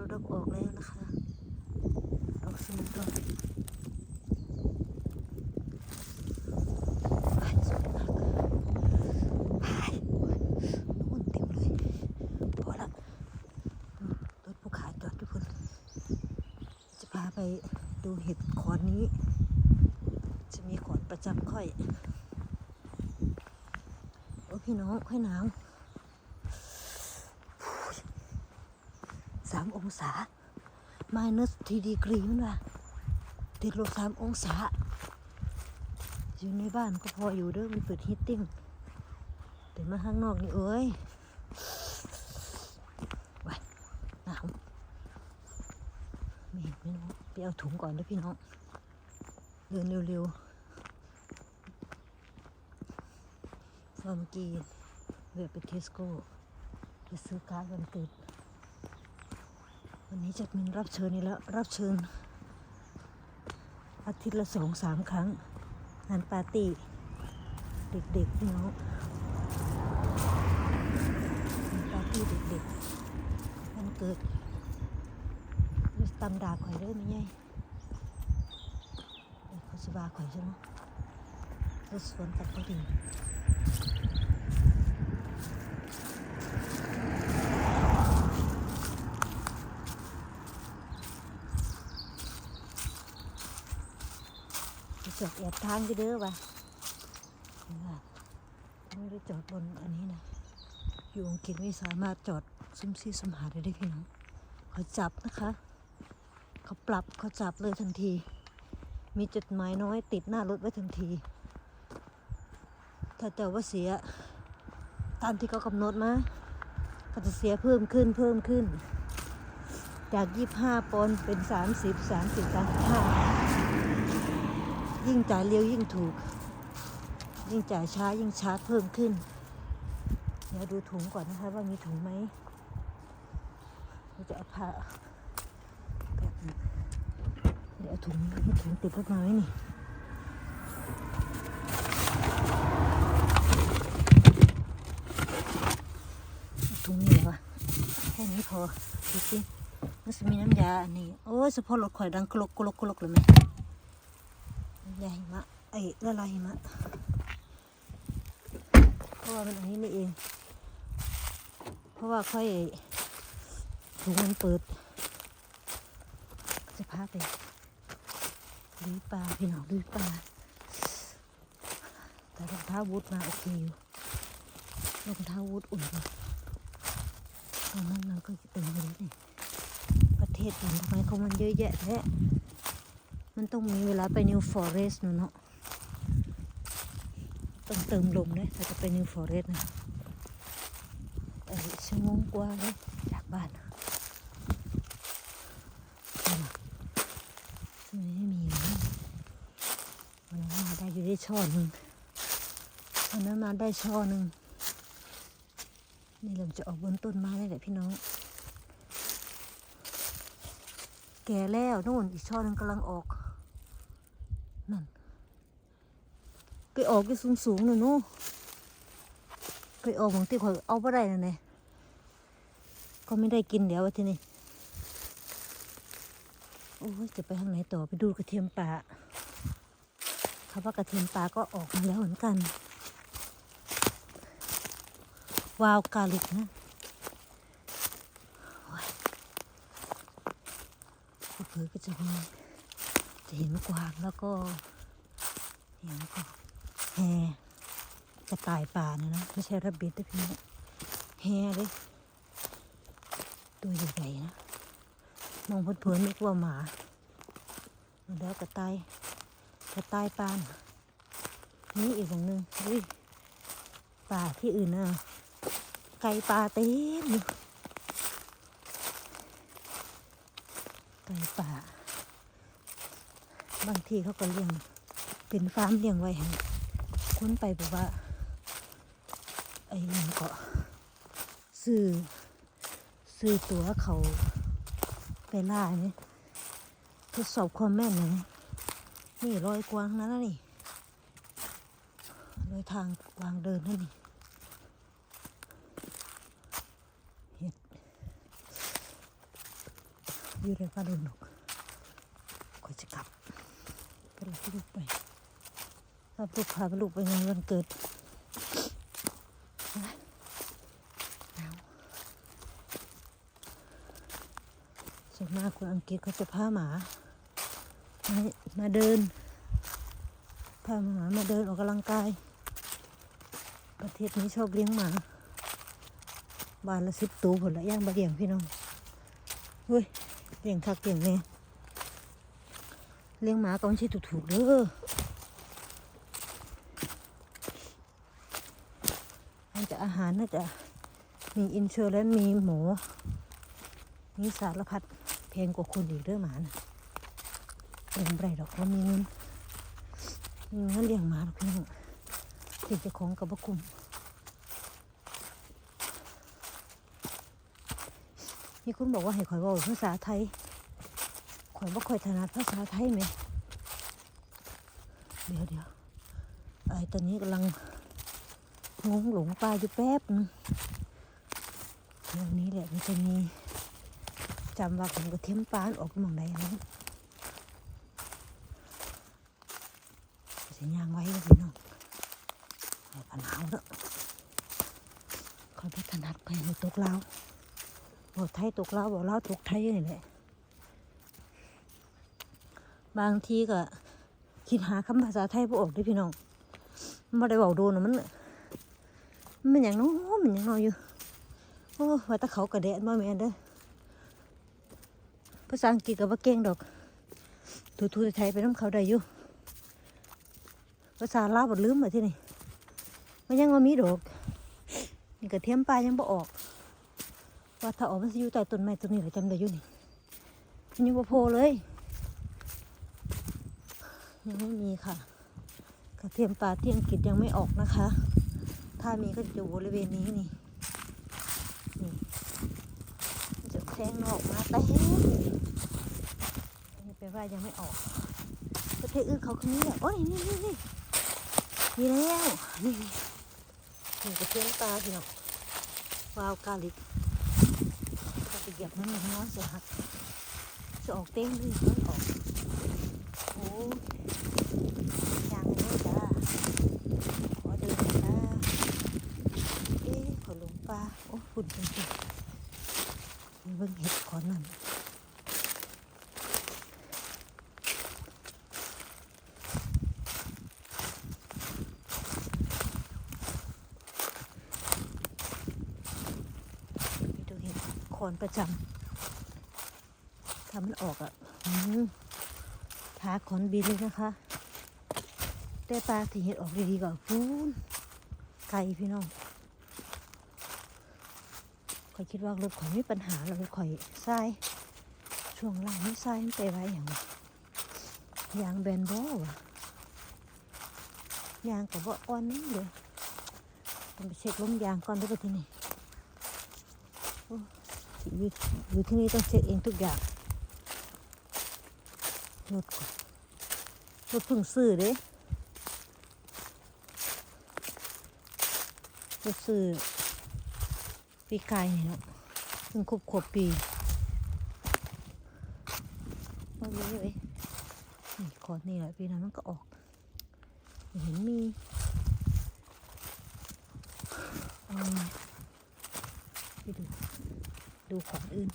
เราดอกออกแล้วนะคะดอกสมุนดกไปสวยมากไปนู่นเต็มเลยพอละอืมรถผู้ขาจอดทุกคนจะพาไปดูเห็ดขอนนี้ จะมีขอนประจำค่อย โอ้พี่น้องค่อยหนาวามองศา minus ทีดีกรีมันว่าติดลบสามองศา อยู่ในบ้านก็พออยู่เด้อมันเปิดฮีตติ้งแต่มาข้างนอกนี่เอ้ยไปหนาวไม่เห็นไม่รู้ไปเอาถุงก่อนด้อพี่น้อง เดินเร็วๆเมื่อกี้เวียไปเทสโก้ไปซื้อการ์ดวันเกิด วันนี้จัดมินรับเชิญนี่แล้ว รับเชิญ อาทิตย์ละสองสามครั้งงานปาร์ตี้ เด็กๆพี่น้องงานปาร์ตี้เด็กๆวันเกิดตำดาข่อยเด้อไม่ใหญ่เอ้ยเขาสิบาข่อยใช่ไหมรถสวนตัดพอดี จอดแอบทางไปเด้อวะเห็นป่ะไม่ได้จอดบนอันนี้นะ อยู่อังกฤษไม่สามารถจอดซุ่มซี่ซุ่มหาได้ได้พี่น้องเขาจับนะคะ เขาปรับเขาจับเลยทันที มีจดหมายน้อยติดหน้ารถไว้ทันที ถ้าแต่ว่าเสีย ตามที่เขากำหนดมาก็จะเสียเพิ่มขึ้นเพิ่มขึ้น จาก 25ปอนด์เป็น 30 30 35 ยิ่งจ่ายเร็วยิ่งถูก ยิ่งจ่ายช้ายิ่งชาร์จเพิ่มขึ้น เดี๋ยวดูถุงก่อนนะคะว่ามีถุงไหมเราจะเอาผ้าแบบนึงเดี๋ยวถุงให้ถุงติดรถมาไว้นี่ถุงนี่เหรอแค่นี้พอดูสิมันจะมีน้ำยาอันนี้ โอ้ยเฉพาะรถข่อยดังกลกกลกกลกเลยไหม ยาหิมะไอ้ละลายหิมะเพราะว่ามันอันนี้นี่เอง เพราะว่าค่อยถุงมันเปิด จะพาไปดูปลาพี่น้องดูปลาแต่รองเท้าวูดมาโอเคอยู่รองเท้าวูดอุ่นกว่าตอนนั้นเราก็เต็มไปแล้วนี่ประเทศอื่นทำไมเขามันเยอะแยะแท้ มันต้องมีเวลาไปนิวฟอเรสต์เนาะต้องเติมลมเลยถ้าจะไปนิวฟอเรสต์นะชั่วโมงกว่าเลยจากบ้านเอาล่ะไม่มีนะวันนั้นมาได้อยู่ได้ช่อหนึ่งวันนั้นมาได้ช่อหนึ่งนี่เราจะออกบนต้นไม้นี่แหละพี่น้อง แก่แล้วนู่นอีกช่อหนึ่งกำลังออก นั่นไปออกที่สูงสูงๆหนูนู่นไปออกบางที่ข่อยเอาไปได้นั่นไงก็ไม่ได้กินเดี๋ยวที่นี่โอ้ยจะไปทางไหนต่อไปดูกระเทียมป่าคำว่ากระเทียมป่าก็ออกมาแล้วเหมือนกัน วาวกาลิกนะเผื่อก็จะมี เห็นกวางแล้วก็เห็นก็แฮกระต่ายป่าเนี่ยนะไม่ใช่ระเบิดนะพี่น้องแฮเลยตัวใหญ่ๆนะมองเพลินๆนึกว่าหมาแล้วกระต่ายกระต่ายป่านนี่อีกอย่างหนึ่งอุ้ยป่าที่อื่นน่ะไก่ป่าเต็มอยู่ไก่ป่า บางทีเขาก็เลี้ยงเป็นฟาร์มเลี้ยงไว้ให้คนไปบอกว่า ไอ้นั่นก็ซื้อซื้อตัวเขาไปล่าเนี่ยทดสอบความแม่นเลยนะนี่รอยกวางนั้นนะนี่รอยทางวางเดินนั่นนี่เห็ดอยู่ในฟ้าดนหนกคอยจะกลับ รับลูกไปรับลูกพาลูกไปงานวันเกิดหนาวส่วนมากคนอังกฤษเขาจะพาหมา มามาเดิน พาหมามาเดินออกกำลังกาย ประเทศนี้ชอบเลี้ยงหมาบ้านละสิบตัวผลละย่างบะเลี้ยงพี่น้องเฮ้ยเลี้ยงคักเลี้ยงเนี่ย เลี้ยงหมาก็ไม่ใช่ถูกๆเด้อมันจะอาหารน่าจะมีอินเชอร์และมีหมู มีสารพัดแพงกว่าคนอีกเด้อหมาน่ะเลี้ยงไรดอกเรามีเงินมีเงินเลี้ยงหมาหรอกพี่น้องติดจะของกับบกุมมีคุณบอกว่าให้ข่อยว่าภาษาไทย ข่อยบ่ค่อยถนัดภาษาไทยไหม เดี๋ยวเดี๋ยวไอ้ตอนนี้กำลังงงหลงป่าอยู่แป๊บนึงตรงนี้แหละมันจะมีจำว่าผมกระเทียมปลาออกมองใดนะจะย่างไว้แล้วพี่น้องไอ้ปัญหาเนอะข่อยบ่ถนัดข่อยให้ตกเลาบอกไทยตกเลาบอกเลาตกไทยนี่แหละ บางทีก็คิดหาคำภาษาไทยบ่ออกด้วยพี่น้องไม่ได้บอกโดนนะมันมันอย่างน้อมันอย่างน้อยอยู่โอ้ว่าตะเขากระแดะบ่แม่นเด้อภาษาอังกฤษก็บ่เก่งดอกทูทูไทยไปน้ำเขาได้อยู่ภาษาลาวบ่ลืมมาที่นี่มันยังว่ามีดอกนี่กระเทียมปลายังบ่ออก ว่าถ้าออกมันจะอยู่ใต้ต้นไม้ต้นนี้หรอจำได้อยู่นี่มันยังบ่โผล่เลย ยังไม่มีค่ะ กระเทียมปลาที่อังกฤษยังไม่ออกนะคะ ถ้ามีก็จะอยู่บริเวณนี้นี่นี่จะแทงออกมาแต่นี่แปลว่ายังไม่ออกประเทศอื่นเขาคือนี่แหละโอ้ยนี่นี่นี่มีแล้วนี่นี่กระเทียมปลาพี่น้องวาวกาลิกก็ไปเหยียบมันมันน้อยเสียหักจะออกเต้งด้วยมันออก ยางเลยจ้าขอเดินน่อยจ้าเอ๊ะขอหลงปลาโอ้ฝุ่นจริงๆเบิ่งเห็ดขอนั่นไปดูเห็ดขอนประจำถ้ามันออกอะ มทาขอนบินเลยนะคะ แต่ปลาที่เห็ดออกดีๆก็ฟูนไก่พี่น้องข่อยคิดว่ารถข่อยไม่ปัญหาเราเลยข่อยทรายช่วงล่างไม่ทรายมันไปไว้อย่างวะยางแบนโบ่วะยางกับบ่อ่อนนี่เลยต้องไปเช็คลมยางก่อนด้วยที่นี่โอ้อยู่อยู่ที่นี่ต้องเช็คเองทุกอย่างรถก่อน รถเพิ่งซื้อเด้ก็คือปีกายนี่เนาะเพิ่งครบขวบปีมาเยอะเลยนี่คอร์ดนี่แหละปีนั้นมันก็ออก เห็นมีเอาไปดูดูขอร์ดอื่น